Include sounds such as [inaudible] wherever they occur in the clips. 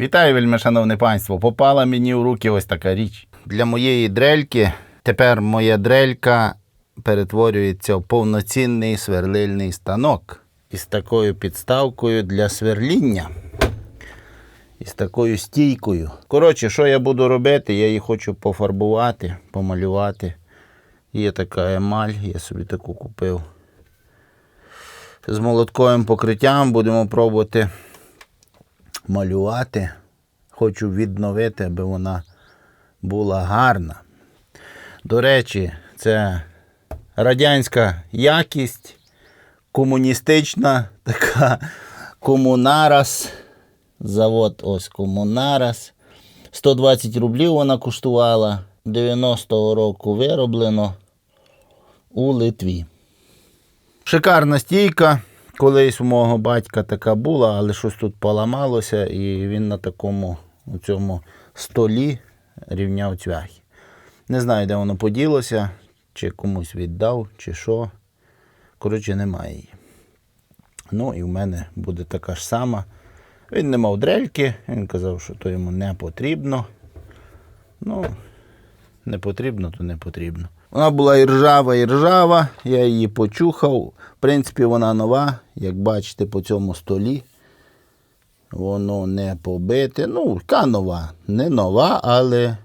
Вітаю, вельми шановне панство. Попала мені в руки ось така річ. Для моєї дрельки тепер моя дрелька перетворюється в повноцінний сверлильний станок із такою підставкою для сверління. Із такою стійкою. Коротше, що я буду робити? Я її хочу пофарбувати, помалювати. Є така емаль, я собі таку купив. З молотковим покриттям будемо пробувати малювати. Хочу відновити, аби вона була гарна. До речі, це радянська якість, комуністична така комунарас. Завод ось комунарас. 120 рублів вона коштувала. 90-го року вироблено у Литві. Шикарна стійка. Колись у мого батька така була, але щось тут поламалося, і він на такому у цьому столі рівняв цвяхи. Не знаю, де воно поділося, чи комусь віддав, чи що. Коротше, немає її. Ну і в мене буде така ж сама. Він не мав дрельки, він казав, що то йому не потрібно. Ну, не потрібно, то не потрібно. Вона була і ржава, і ржава, я її почухав. В принципі, вона нова, як бачите, по цьому столі. Воно не побите. Ну, яка нова? Не нова, але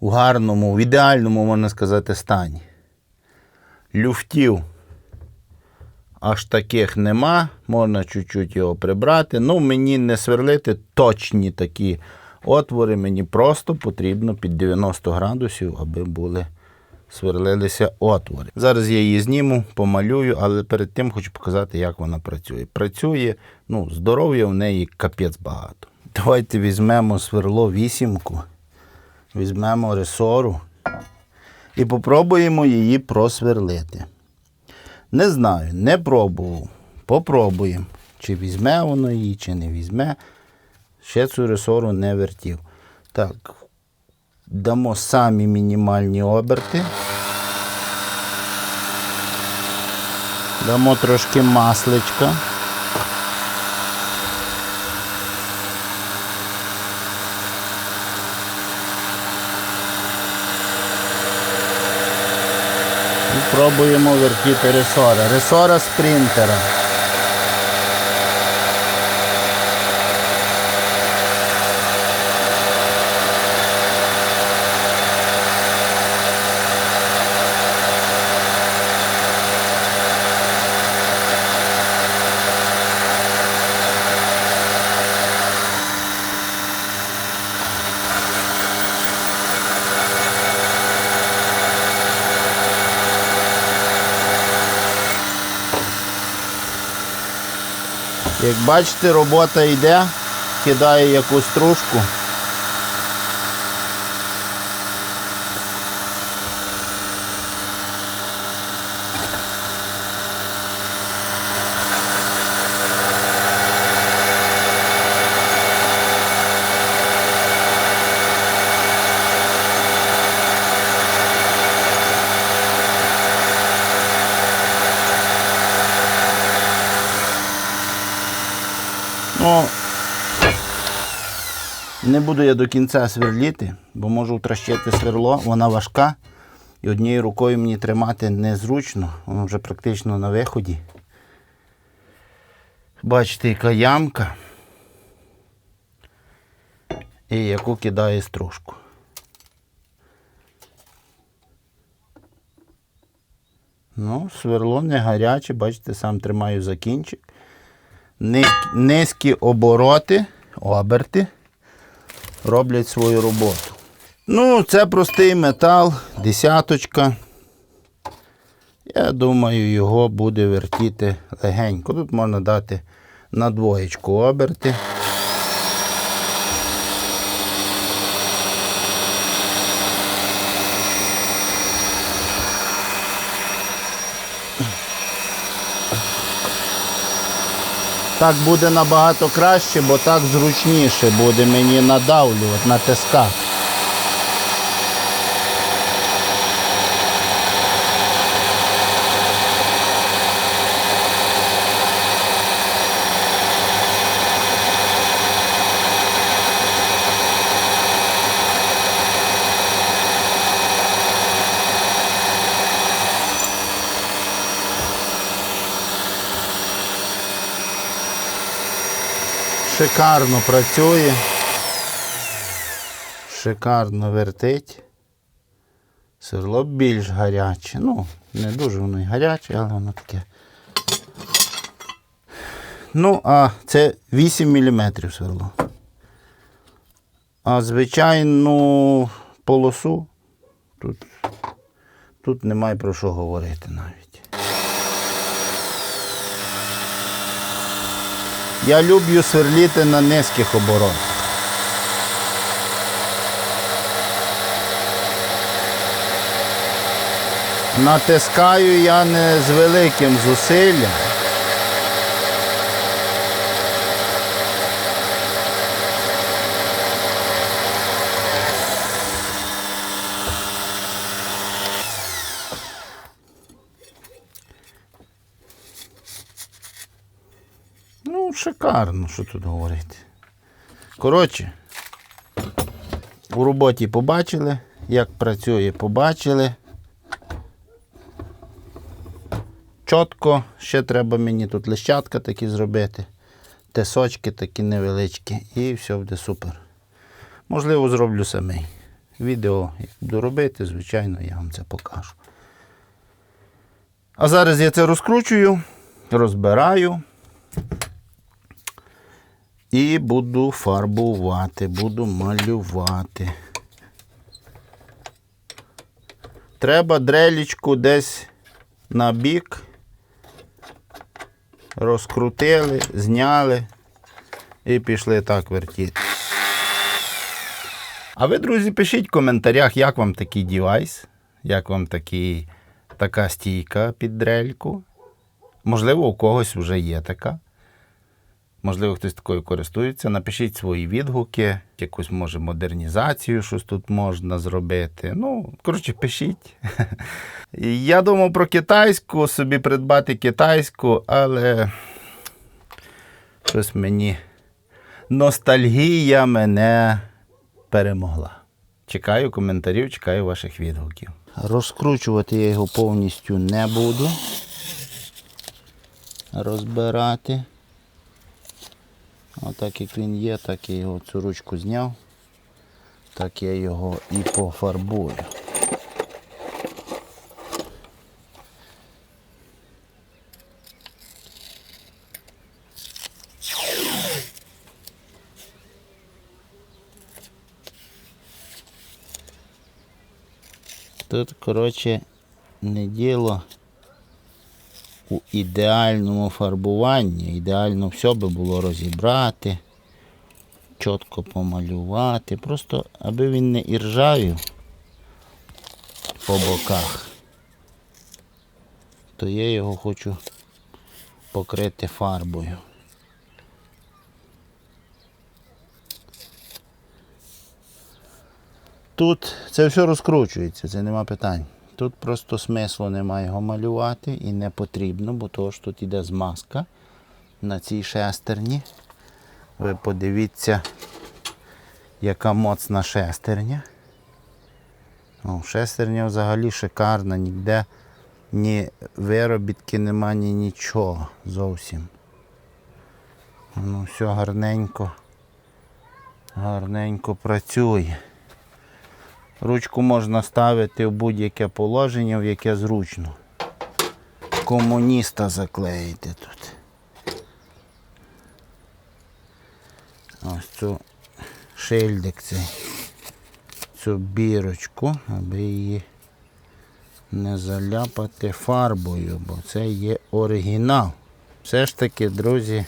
в гарному, в ідеальному, можна сказати, стані. Люфтів аж таких нема. Можна чуть-чуть його прибрати. Ну, мені не сверлити точні такі отвори. Мені просто потрібно під 90 градусів, аби були сверлилися отвори. Зараз я її зніму, помалюю, але перед тим хочу показати, як вона працює. Працює, ну, здоров'я в неї капець багато. Давайте візьмемо сверло вісімку, візьмемо ресору і попробуємо її просверлити. Не знаю, не пробував. Попробуємо. Чи візьме воно її, чи не візьме. Ще цю ресору не вертів. Так, дамо самі мінімальні оберти. Дамо трошки масличка. І пробуємо вертіти ресора. Ресора спринтера. Як бачите, робота йде, кидає якусь стружку. Ну, не буду я до кінця сверліти, бо можу втращити сверло, вона важка. І однією рукою мені тримати незручно, воно вже практично на виході. Бачите, яка ямка. І яку кидає стружку. Ну, сверло не гаряче, бачите, сам тримаю за кінчик. Низькі, низькі обороти, оберти роблять свою роботу. Ну, це простий метал, десяточка. Я думаю, його буде вертіти легенько. Тут можна дати на двоєчку оберти. Так буде набагато краще, бо так зручніше буде мені надавлювати, натискати. Шикарно працює. Шикарно вертить. Сверло більш гаряче. Ну, не дуже воно й гаряче, але воно таке. Ну, а це 8 мм сверло. А звичайну полосу тут, тут немає про що говорити навіть. Я люблю сверліти на низьких оборотах. Натискаю я не з великим зусиллям. Шикарно, що тут говорити. Коротше, у роботі побачили, як працює, побачили. Чітко, ще треба мені тут лищатка такі зробити, тесочки такі невеличкі, і все буде супер. Можливо, зроблю самий. Відео як буду робити, звичайно, я вам це покажу. А зараз я це розкручую, розбираю. І буду фарбувати, буду малювати. Треба дрелічку десь на бік. Розкрутили, зняли і пішли так вертіти. А ви, друзі, пишіть в коментарях, як вам такий девайс, як вам такий, така стійка під дрельку. Можливо, у когось вже є така. Можливо, хтось такою користується. Напишіть свої відгуки, якусь може модернізацію, щось тут можна зробити. Ну, коротше, пишіть. [laughs] Я думав про китайську, собі придбати китайську, але щось мені ностальгія мене перемогла. Чекаю коментарів, чекаю ваших відгуків. Розкручувати я його повністю не буду. Розбирати. Отак як він є, так я його цю ручку зняв, так я його і пофарбую. Тут, коротше, не діло у ідеальному фарбуванні. Ідеально все би було розібрати, чітко помалювати. Просто аби він не іржавів по боках, то я його хочу покрити фарбою. Тут це все розкручується, це нема питань. Тут просто смислу немає його малювати і не потрібно, бо того ж тут іде змазка на цій шестерні. Ви подивіться, яка моцна шестерня. О, шестерня взагалі шикарна, ніде ні виробітки нема, ні нічого зовсім. Ну, все гарненько, гарненько працює. Ручку можна ставити в будь-яке положення, в яке зручно. Комуніста заклеїти тут. Ось цю шильдик цей, цю бірочку, аби її не заляпати фарбою, бо це є оригінал. Все ж таки, друзі,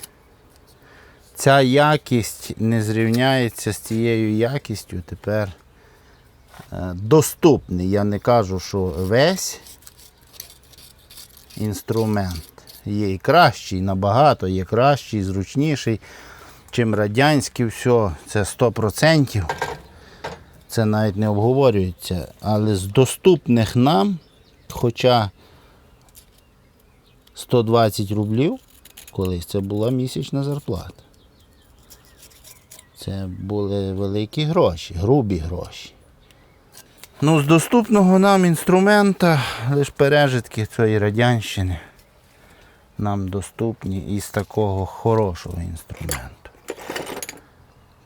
ця якість не зрівняється з цією якістю тепер доступний. Я не кажу, що весь інструмент є і кращий, набагато є кращий, зручніший, чим радянський, все, це 100%. Це навіть не обговорюється. Але з доступних нам, хоча 120 рублів, колись це була місячна зарплата. Це були великі гроші, грубі гроші. Ну, з доступного нам інструмента лише пережитки цієї радянщини нам доступні із такого хорошого інструменту.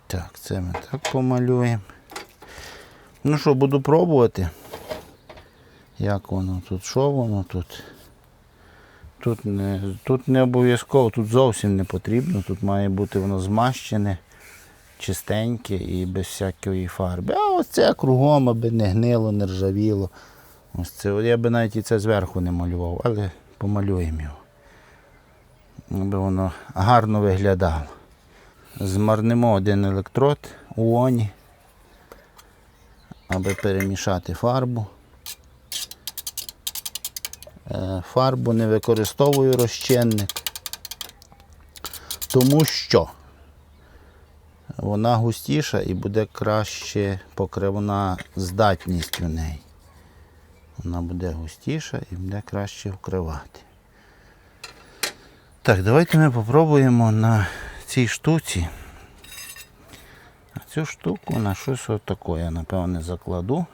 Так, це ми так помалюємо. Ну що, буду пробувати. Як воно тут, що воно тут? Тут не, тут не обов'язково, тут зовсім не потрібно. Тут має бути воно змащене, чистеньке і без всякої фарби. А ось це кругом, аби не гнило, не ржавіло. Ось це. Я би навіть і це зверху не малював, але помалюємо його. Аби воно гарно виглядало. Змарнемо один електрод у оні, аби перемішати фарбу. Е, Фарбу не використовую розчинник, тому що вона густіша і буде краще покривна здатність у неї. Вона буде густіша і буде краще вкривати. Так, давайте ми попробуємо на цій штуці. А цю штуку на щось отаке я, напевне, закладу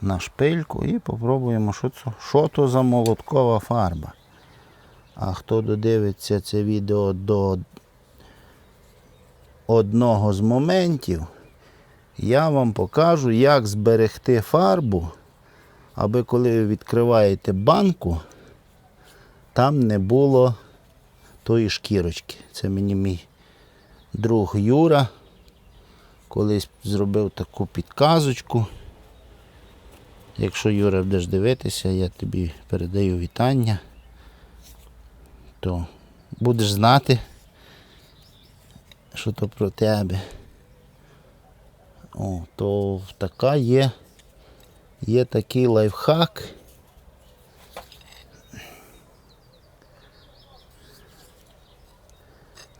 на шпильку і попробуємо, що це, що то за молоткова фарба. А хто додивиться це відео до одного з моментів, я вам покажу, як зберегти фарбу, аби коли ви відкриваєте банку, там не було тої шкірочки. Це мені мій друг Юра колись зробив таку підказочку. Якщо Юра будеш дивитися, я тобі передаю вітання, то будеш знати, що то про тебе. О, то така є, є такий лайфхак.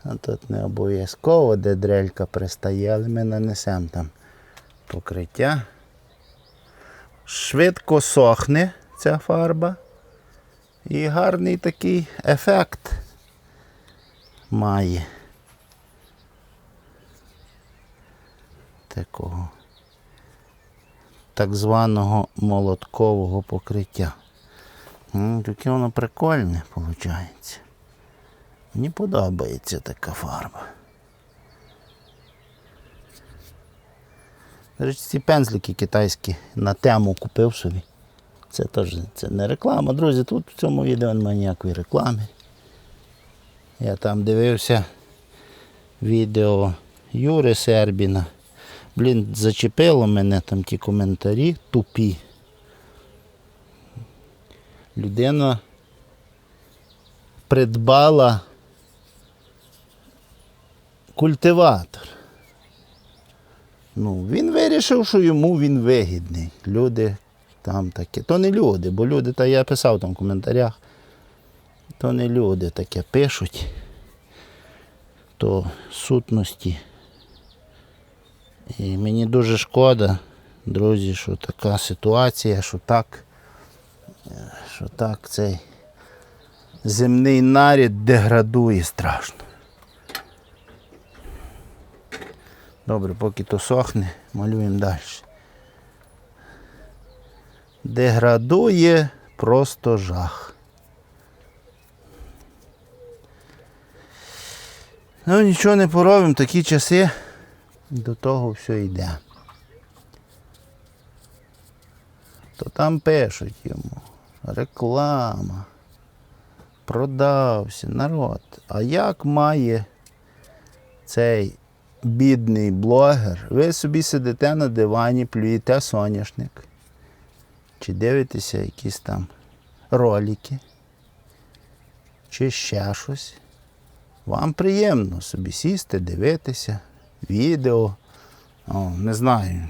А тут не обов'язково, де дрелька пристає, але ми нанесемо там покриття. Швидко сохне ця фарба. І гарний такий ефект має. Такого так званого молоткового покриття. Таке воно прикольне виходить. Мені подобається така фарба. Ці пензлики китайські на тему купив собі. Це теж це не реклама. Друзі, тут в цьому відео немає ніякої реклами. Я там дивився відео Юри Сербіна. Блін, зачепило мене там ті коментарі тупі. Людина придбала культиватор. Ну, він вирішив, що йому він вигідний. Люди там таке. То не люди, бо люди, та я писав там в коментарях, то не люди таке пишуть, то сутності. І мені дуже шкода, друзі, що така ситуація, що так, е, що так цей земний нарід деградує страшно. Добре, поки то сохне, малюємо далі. Деградує просто жах. Ну нічого не поробимо, такі часи до того все йде. То там пишуть йому реклама, продався, народ. А як має цей бідний блогер, ви собі сидите на дивані, плюєте соняшник, чи дивитеся якісь там ролики, чи ще щось. Вам приємно собі сісти, дивитися, відео. О, не знаю.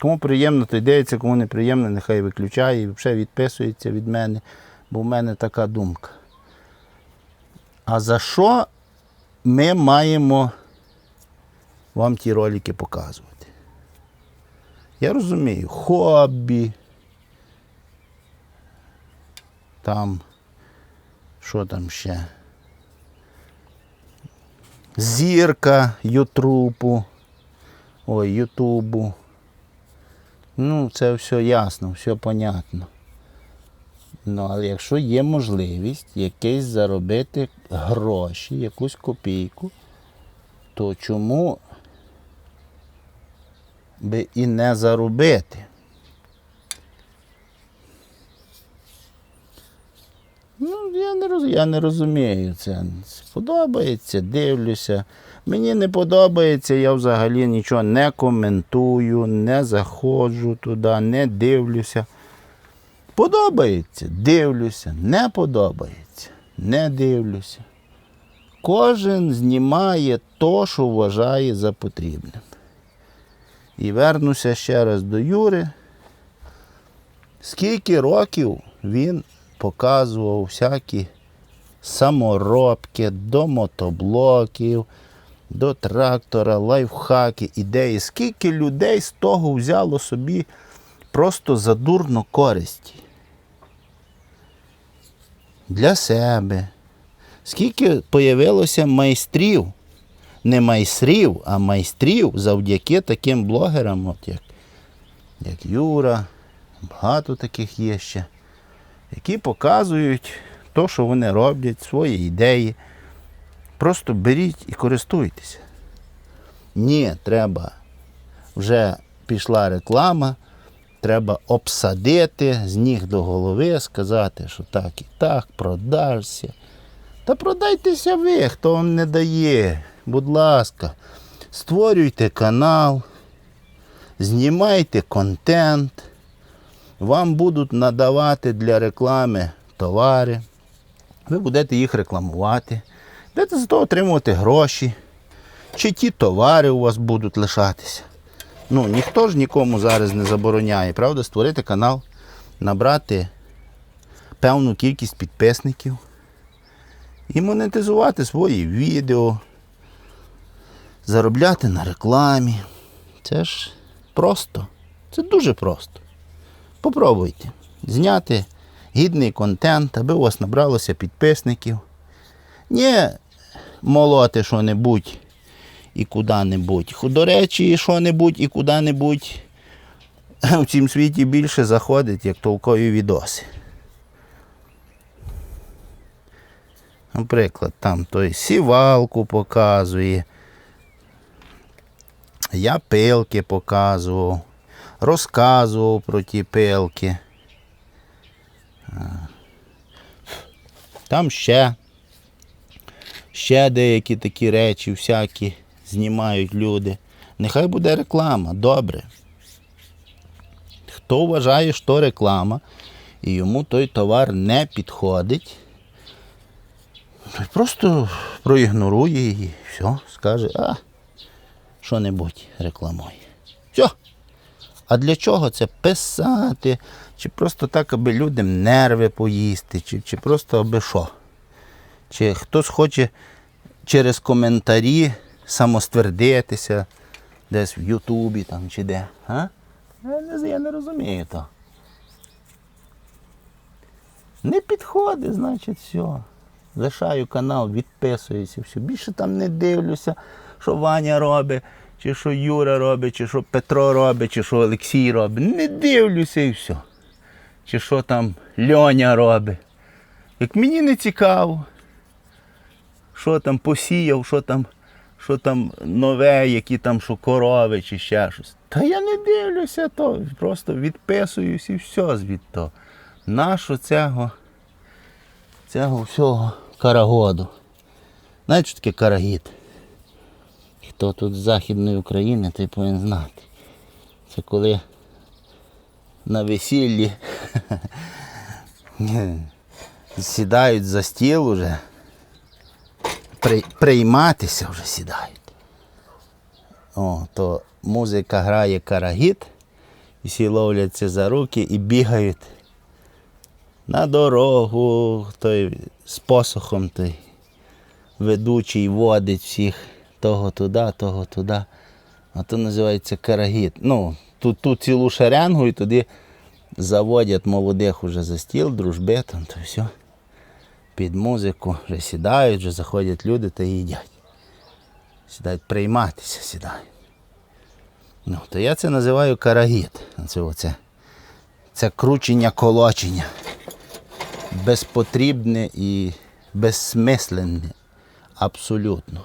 Кому приємно, то й дивиться, кому не приємно, нехай виключає і взагалі відписується від мене, бо в мене така думка. А за що ми маємо вам ті ролики показувати? Я розумію, хобі. Там, що там ще? Зірка Ютубу. Ой, Ютубу. Ну, це все ясно, все понятно. Ну, але якщо є можливість якесь заробити гроші, якусь копійку, то чому би і не заробити. Ну, я не, роз... я не розумію це. Подобається, дивлюся. Мені не подобається, я взагалі нічого не коментую, не заходжу туди, не дивлюся. Подобається, дивлюся, не подобається, не дивлюся. Кожен знімає то, що вважає за потрібним. І вернуся ще раз до Юри. Скільки років він показував всякі саморобки до мотоблоків, до трактора, лайфхаки, ідеї. Скільки людей з того взяло собі просто задурно користі для себе. Скільки появилося майстрів, не майстрів, а майстрів завдяки таким блогерам, от як, як Юра, багато таких є ще, які показують то, що вони роблять, свої ідеї. Просто беріть і користуйтеся. Ні, треба. Вже пішла реклама, треба обсадити з ніг до голови, сказати, що так і так, продашся. Та продайтеся ви, хто вам не дає. Будь ласка, створюйте канал, знімайте контент, вам будуть надавати для реклами товари, ви будете їх рекламувати, будете за то отримувати гроші, чи ті товари у вас будуть лишатися. Ну, ніхто ж нікому зараз не забороняє, правда, створити канал, набрати певну кількість підписників і монетизувати свої відео, заробляти на рекламі. Це ж просто. Це дуже просто. Попробуйте зняти гідний контент, аби у вас набралося підписників. Не молоти що-небудь і куди-небудь. До речі, що-небудь і куди-небудь [laughs] в цім світі більше заходить, як толкові відоси. Наприклад, там той сівалку показує. Я пилки показував, розказував про ті пилки. Там ще, ще деякі такі речі, всякі знімають люди. Нехай буде реклама, добре. Хто вважає, що реклама, і йому той товар не підходить, просто проігнорує її, все, скаже, а, що-небудь рекламує. А для чого це писати? Чи просто так, аби людям нерви поїсти, чи, чи просто аби що? Чи хтось хоче через коментарі самоствердитися десь в Ютубі там чи де. А? Я не розумію то. Не підходить, значить, все. Лишаю канал, відписуюся, все. Більше там не дивлюся, що Ваня робить, чи що Юра робить, чи що Петро робить, чи що Олексій робить. Не дивлюся і все. Чи що там Льоня робить. Як мені не цікаво, що там посіяв, що там, що там нове, які там що корови чи ще щось. Та я не дивлюся то, просто відписуюсь і все звідто. Нащо цього, цього всього карагоду. Знаєте, що таке карагід? Хто тут з Західної України, той повинен знати. Це коли на весіллі [laughs] сідають за стіл уже, при, прийматися вже сідають. О, то музика грає карагід, і всі ловляться за руки і бігають на дорогу, той з посохом той ведучий водить всіх того туди, того туди. А то називається карагід. Ну, тут, тут цілу шеренгу і туди заводять молодих уже за стіл, дружби там, то все. Під музику вже сідають, вже заходять люди та їдять. Сідають прийматися, сідають. Ну, то я це називаю карагід. Це, оце, це кручення колочення. Безпотрібне і безсмисленне. Абсолютно.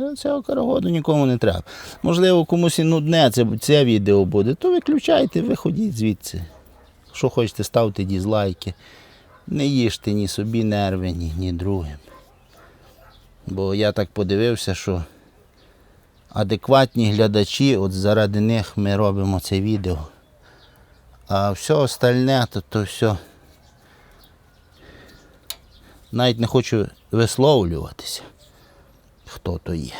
Е, Цього карагоду нікому не треба. Можливо, комусь і нудне це, це відео буде, то виключайте, виходіть звідси. Що хочете, ставте дізлайки. Не їжте ні собі нерви, ні, ні другим. Бо я так подивився, що адекватні глядачі, от заради них ми робимо це відео. А все остальне, то, то все. Навіть не хочу висловлюватися, хто то є.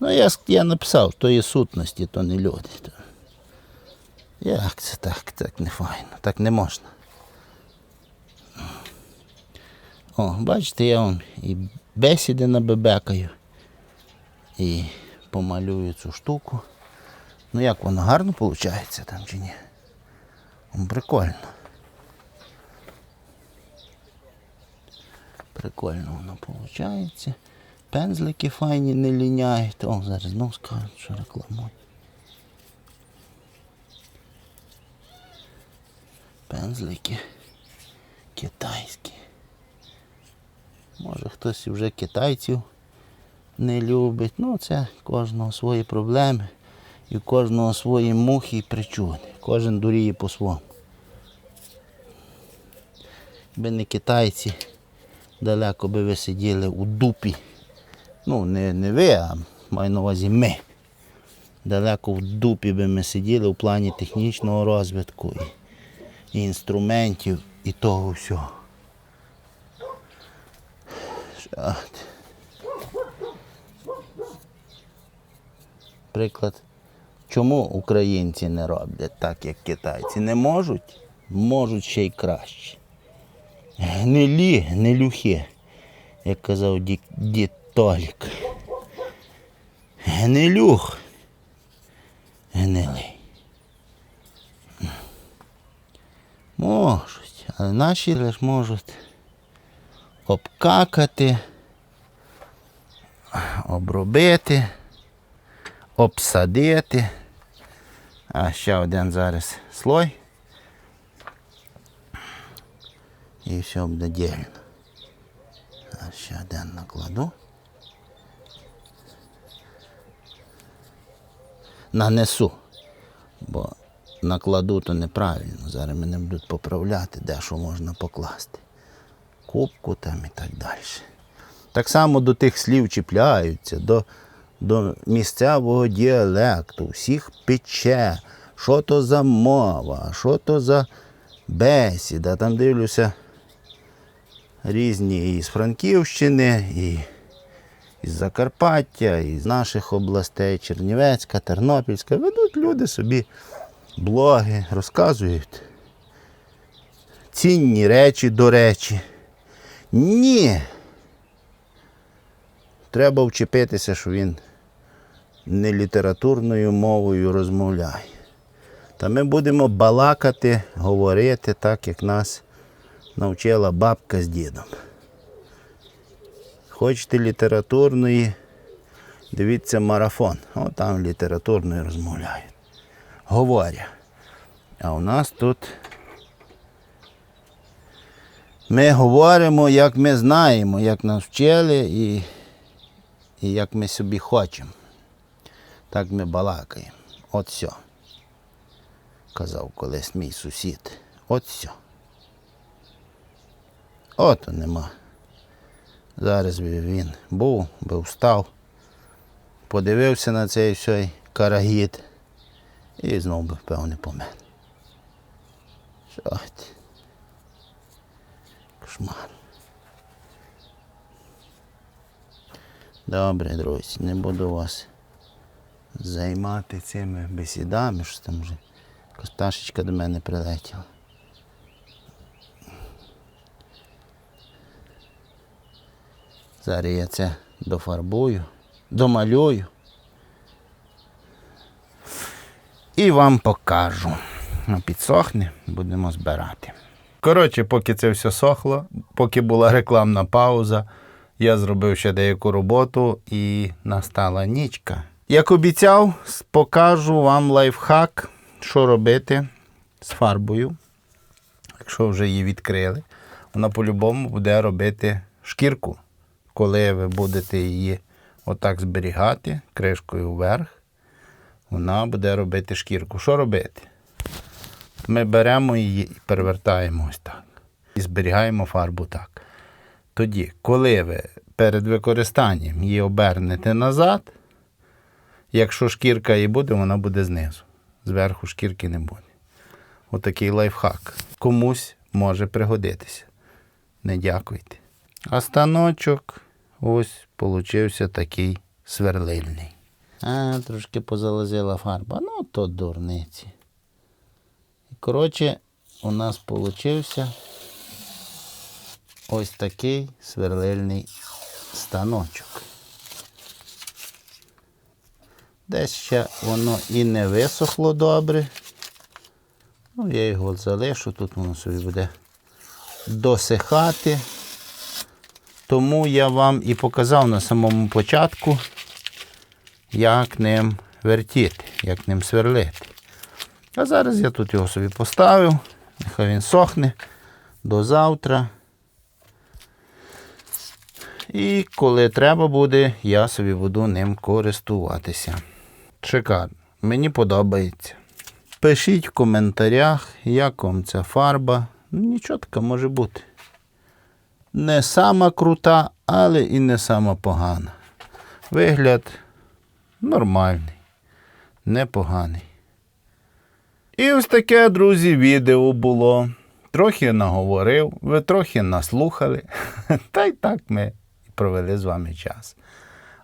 Ну, я, я написав, то є сутності, то не люди. То... Як це так? Так не файно, так не можна. О, бачите, я вам і бесіди набебекаю, і помалюю цю штуку. Ну як воно гарно виходить там чи ні? Прикольно. Прикольно воно виходить. Пензлики файні не ліняють. О, зараз знову скажуть, що рекламують. Пензлики китайські. Може хтось вже китайців не любить. Ну, це кожного свої проблеми і кожного свої мухи і причуди. Кожен дуріє по-своєму. Якби не китайці, далеко би ви сиділи у дупі. Ну, не, не ви, а маю на увазі ми. Далеко в дупі би ми сиділи в плані технічного розвитку і, і інструментів і того всього. Ти? Приклад, чому українці не роблять так, як китайці? Не можуть? Можуть ще й краще. Гнилі, гнилюхи, як казав дід Толік. Гнилюх. Гнилий. Можуть, але наші лиш можуть обкакати, обробити, обсадити. А ще один зараз слой. І все буде дільно. А ще один накладу. Нанесу. Бо накладу то неправильно. Зараз мене будуть поправляти, де що можна покласти. Кубку там і так далі. Так само до тих слів чіпляються, до, до місцевого діалекту, всіх пече, що то за мова, що то за бесіда. Там дивлюся різні і з Франківщини, і із Закарпаття, і з наших областей, Чернівецька, Тернопільська. Ведуть люди собі блоги, розказують цінні речі до речі. Ні. Треба вчепитися, що він не літературною мовою розмовляє. Та ми будемо балакати, говорити так, як нас навчила бабка з дідом. Хочете літературної, дивіться марафон. О, там літературною розмовляють. Говорять. А у нас тут ми говоримо, як ми знаємо, як нас вчили і, і як ми собі хочемо. Так ми балакаємо. От все. Казав колись мій сусід. От все. Ото нема. Зараз би він був, би встав, подивився на цей всей карагід і знов би, певне, помер. Ти? Кошмар. Добре, друзі, не буду вас займати цими бесідами, що там вже якась пташечка до мене прилетіла. Зараз я це дофарбую, домалюю і вам покажу. Ну, Підсохне, будемо збирати. Коротше, поки це все сохло, поки була рекламна пауза, я зробив ще деяку роботу і настала нічка. Як обіцяв, покажу вам лайфхак, що робити з фарбою. Якщо вже її відкрили, вона по-любому буде робити шкірку, коли ви будете її отак зберігати кришкою вверх, вона буде робити шкірку. Що робити? Ми беремо її і перевертаємо ось так. І зберігаємо фарбу так. Тоді, коли ви перед використанням її обернете назад, якщо шкірка і буде, вона буде знизу. Зверху шкірки не буде. Отакий лайфхак. Комусь може пригодитися. Не дякуйте. А станочок ось получився такий сверлильний. А, трошки позалазила фарба. Ну, то дурниці. Коротше, у нас получився ось такий сверлильний станочок. Десь ще воно і не висохло добре. Ну, я його залишу, тут воно собі буде досихати. Тому я вам і показав на самому початку, як ним вертіти, як ним сверлити. А зараз я тут його собі поставив, нехай він сохне до завтра. І коли треба буде, я собі буду ним користуватися. Шикарно. Мені подобається. Пишіть в коментарях, як вам ця фарба. Нічого така може бути. Не сама крута, але і не сама погана. Вигляд нормальний, непоганий. І ось таке, друзі, відео було. Трохи наговорив, ви трохи наслухали. [laughs] Та й так ми провели з вами час.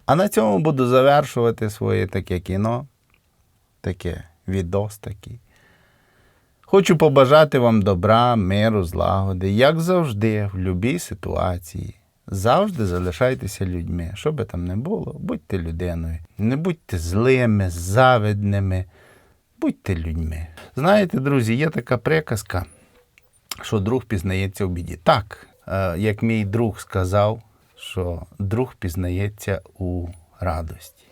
А на цьому буду завершувати своє таке кіно, таке відос такий. Хочу побажати вам добра, миру, злагоди, як завжди, в будь-якій ситуації. Завжди залишайтеся людьми. Що би там не було, будьте людиною. Не будьте злими, завидними, будьте людьми. Знаєте, друзі, є така приказка, що друг пізнається в біді. Так, е, як мій друг сказав, що друг пізнається у радості.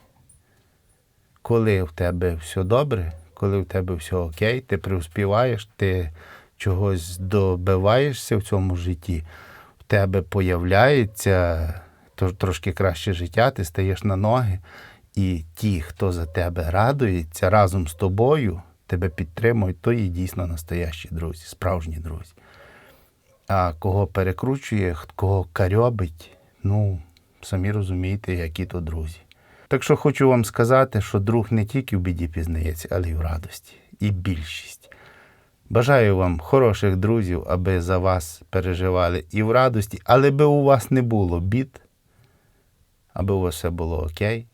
Коли в тебе все добре, коли в тебе все окей, ти приуспіваєш, ти чогось добиваєшся в цьому житті, в тебе появляється трошки краще життя, ти стаєш на ноги, і ті, хто за тебе радується разом з тобою, тебе підтримують, то є дійсно настоящі друзі, справжні друзі. А кого перекручує, кого карьобить, ну, самі розумієте, які то друзі. Так що хочу вам сказати, що друг не тільки в біді пізнається, але й в радості. І більшість. Бажаю вам хороших друзів, аби за вас переживали і в радості, але би у вас не було бід, аби у вас все було окей.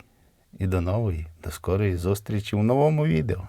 І до нової, до скорої зустрічі в новому відео.